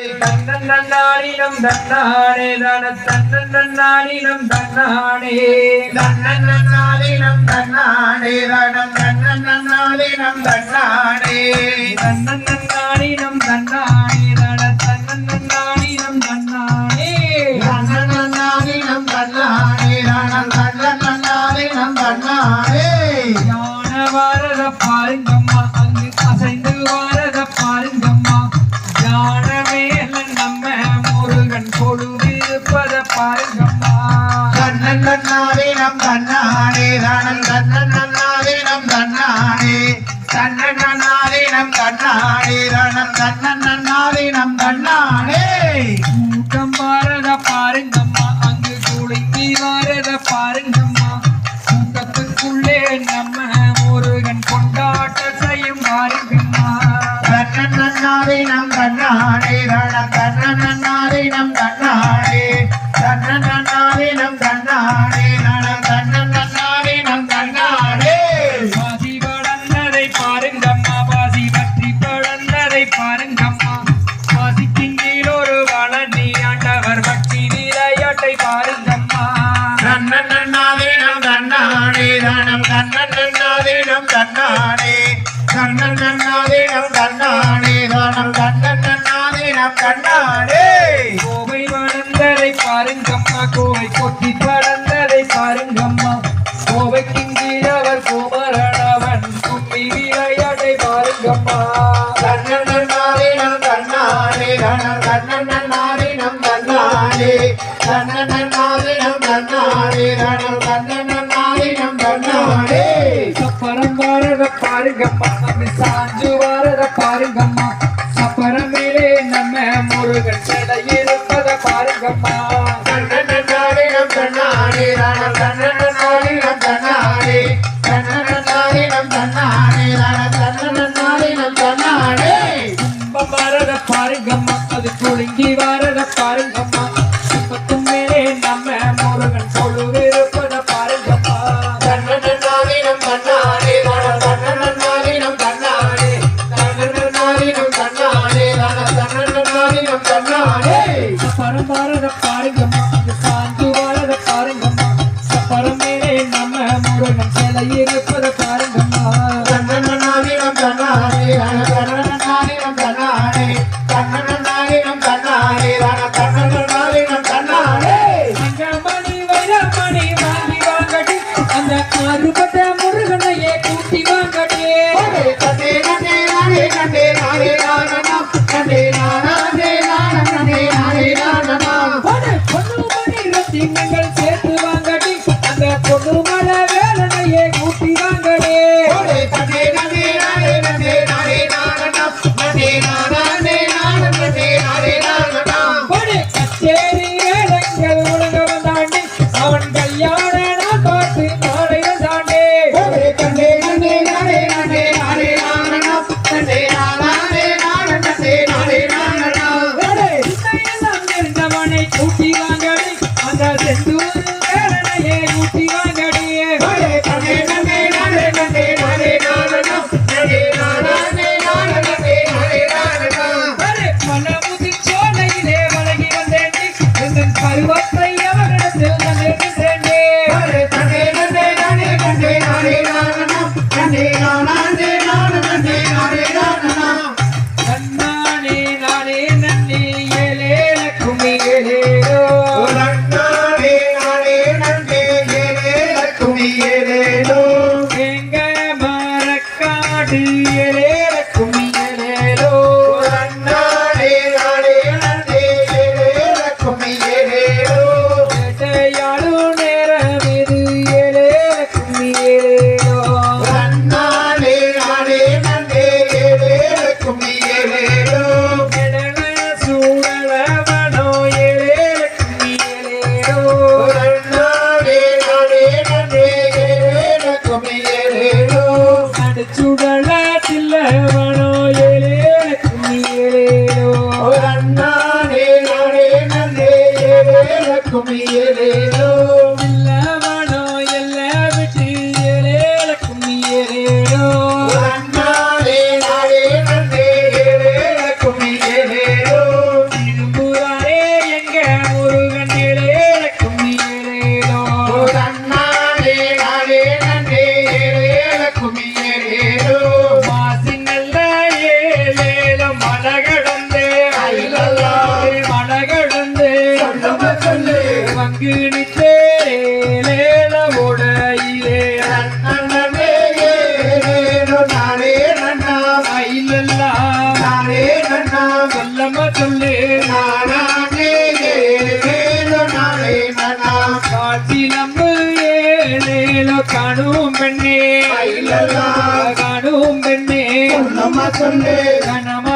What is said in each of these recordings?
தன்னன்னானினம் தன்னானே தன தன்னன்னானினம் தன்னானே. தன்னன்னாலினம் தன்னானே ரணம் தன்னன்னாலினம் தன்னானே. தன்னன்னானினம் தன்னானே. தன்னன்னாலினம் தன்னானே ரணம் தன்னன்னாலினம் தன்னானே கூட்டம் வாரத பாருங்கம்மா அங்கு குளிங்கி வாரத பாருங்கம்மா. கூட்டத்துக்குள்ளே நம்ம முருகன் கொண்டாட்ட செய்யும் பாருங்கம்மா. தன்னன்னாலினம் தன்னானே ரணம் தன்னன்னாலினம் தன்னானே தன்னன்னாலினம் தன்னன்னாலினம் தன்னானே ரணம் தன்னன்னாலினம் தன்னானே தன்னன்னாலினம் தன்னானே ரணம் தன்னன்னாலினம் தன்னானே கோவை வளர்ந்ததை பாருங்கம்மா கோவை கொட்டி படர்ந்ததை பாருங்கம்மா கோவைக்கின் கீழ் அவர் குமரனவன் கும்மி விளையாட்டை பாருங்கம்மா தன்னன்னாலினம் தன்னானே ரணம் தன்னன்னாலினம் தன்னானே தன்னன்னாலினம் தன்னானே ரணம் தன்னன்னாலினம் பாருங்கம்மா நம்ம சாஞ்சு வாரத பாருங்கம்மா. சப்பரம் மேலே நம்ம முருகன் சிலை இருப்பத பாருங்கம்மா. தன்னன்னாலினம் தன்னானே ரணம் தன்னன்னாலினம் தன்னானே தன்னன்னாலினம் தன்னானே ரணம் தன்னன்னாலினம் தன்னானே கும்பம் வாரத பாருங்கம்மா அது குலுங்கி வாரத பாருங்கம்மா. கும்பத்தும் மேலே நம்ம முருகன் பாருங்கம்மா. தன்னானே তুমি এলে నానా మల్లమ్మ తల్లి నానా காட்டிலம்பு ஏழேலோ காணும் பெண்ணே காணும் பெண்ணே கனமா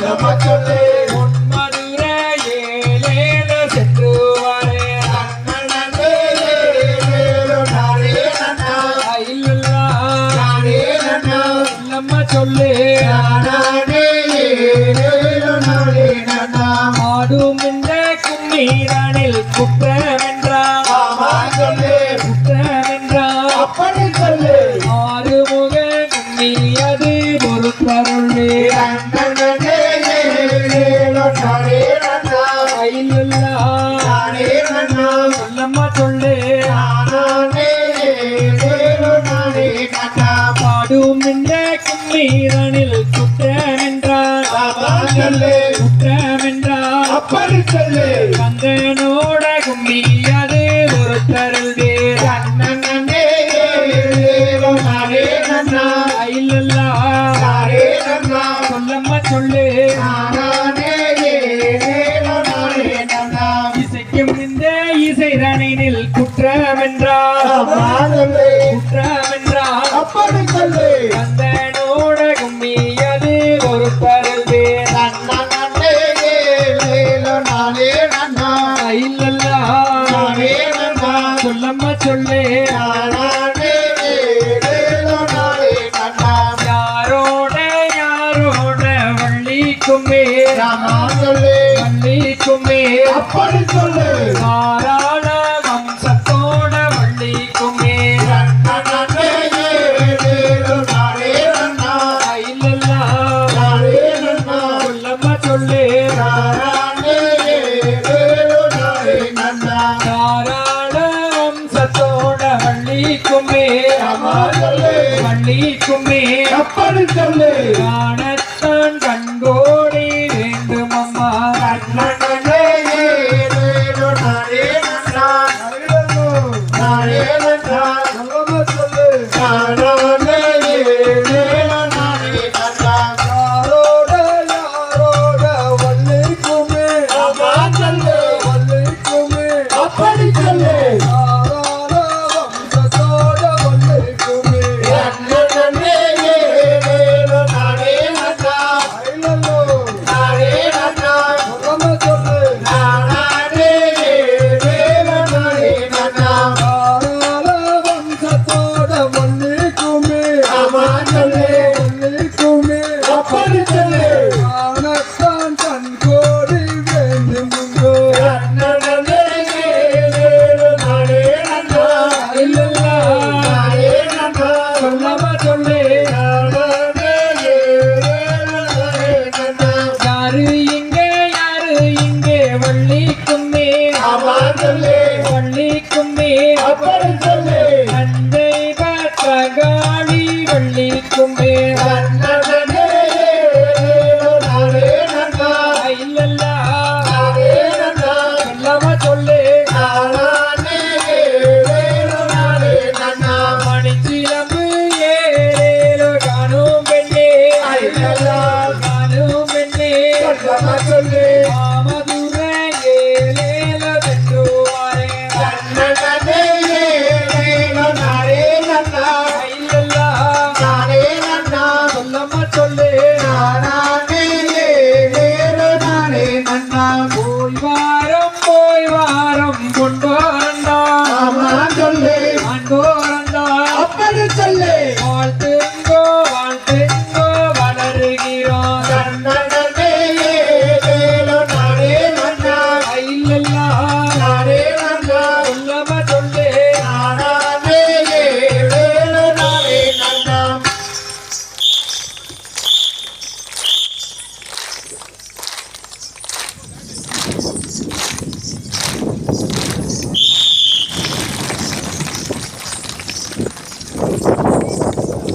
சொல்ல. மக்களே சொல்லு. ஆடும் இந்த கும்மி நானில் குற்றமென்றா குற்றமென்றா ஆறுமுக கும்மி அது பொறுத்தருள் പാടുമിന്റെ കുമ്മീറണി రామ చొల్లే నారాయణ ராமா சொல்லு அள்ளி கும்மே அப்படி சொல்லு அப்படி சொல்லு அப்பான் சொல்லு வள்ளி கும்மி அப்பன் சொல்லு தந்தை